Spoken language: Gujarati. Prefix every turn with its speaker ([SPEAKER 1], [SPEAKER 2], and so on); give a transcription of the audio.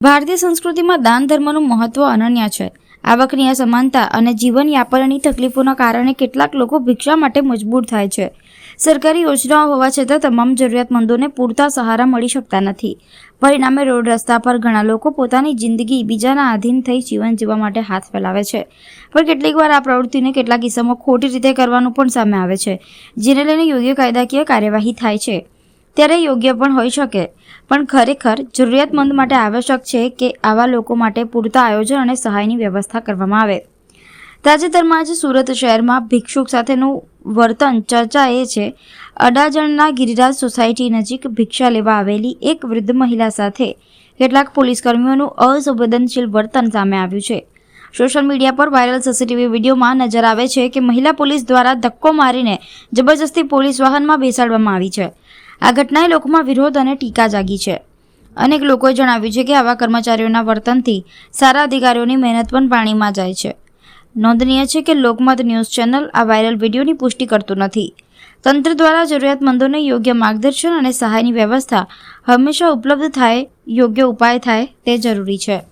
[SPEAKER 1] ભારતીય સંસ્કૃતિમાં દાન ધર્મનું મહત્વ અનન્ય છે. આવકની અસમાનતા અને જીવનયાપનની તકલીફોના કારણે કેટલાક લોકો ભિક્ષા માટે મજબૂર થાય છે. સરકારી યોજનાઓ હોવા છતાં તમામ જરૂરિયાતમંદોને પૂરતા સહારા મળી શકતા નથી. પરિણામે રોડ રસ્તા પર ઘણા લોકો પોતાની જિંદગી બીજાના આધીન થઈ જીવન જીવવા માટે હાથ ફેલાવે છે. પણ કેટલીક વાર આ પ્રવૃત્તિને કેટલાક કિસ્સામાં ખોટી રીતે કરવાનું પણ સામે આવે છે, જેને લઈને યોગ્ય કાયદાકીય કાર્યવાહી થાય છે. ત્યારે યોગ્ય પણ હોઈ શકે. પણ ખરેખર જરૂરિયાતમંદ માટે આવશ્યક છે કે આવા લોકો માટે પૂરતા આયોજન અને સહાયની વ્યવસ્થા કરવામાં આવે. તાજેતરમાં જ સુરત શહેરમાં ભિક્ષુક સાથેનું વર્તન ચર્ચા એ છે. અડાજણના ગિરિરાજ સોસાયટી નજીક ભિક્ષા લેવા આવેલી એક વૃદ્ધ મહિલા સાથે કેટલાક પોલીસ કર્મીઓનું અસંવેદનશીલ વર્તન સામે આવ્યું છે. સોશિયલ મીડિયા પર વાયરલ સીસીટીવી વિડીયોમાં નજર આવે છે કે મહિલા પોલીસ દ્વારા ધક્કો મારીને જબરજસ્તી પોલીસ વાહનમાં બેસાડવામાં આવી છે. આ ઘટનાએ લોકોમાં વિરોધ અને ટીકા જાગી છે. અનેક લોકોએ જણાવ્યું છે કે આવા કર્મચારીઓના વર્તનથી સારા અધિકારીઓની મહેનત પણ પાણીમાં જાય છે. નોંધનીય છે કે લોકમત ન્યૂઝ ચેનલ આ વાયરલ વિડીયોની પુષ્ટિ કરતું નથી. તંત્ર દ્વારા જરૂરિયાતમંદોને યોગ્ય માર્ગદર્શન અને સહાયની વ્યવસ્થા હંમેશા ઉપલબ્ધ થાય, યોગ્ય ઉપાય થાય તે જરૂરી છે.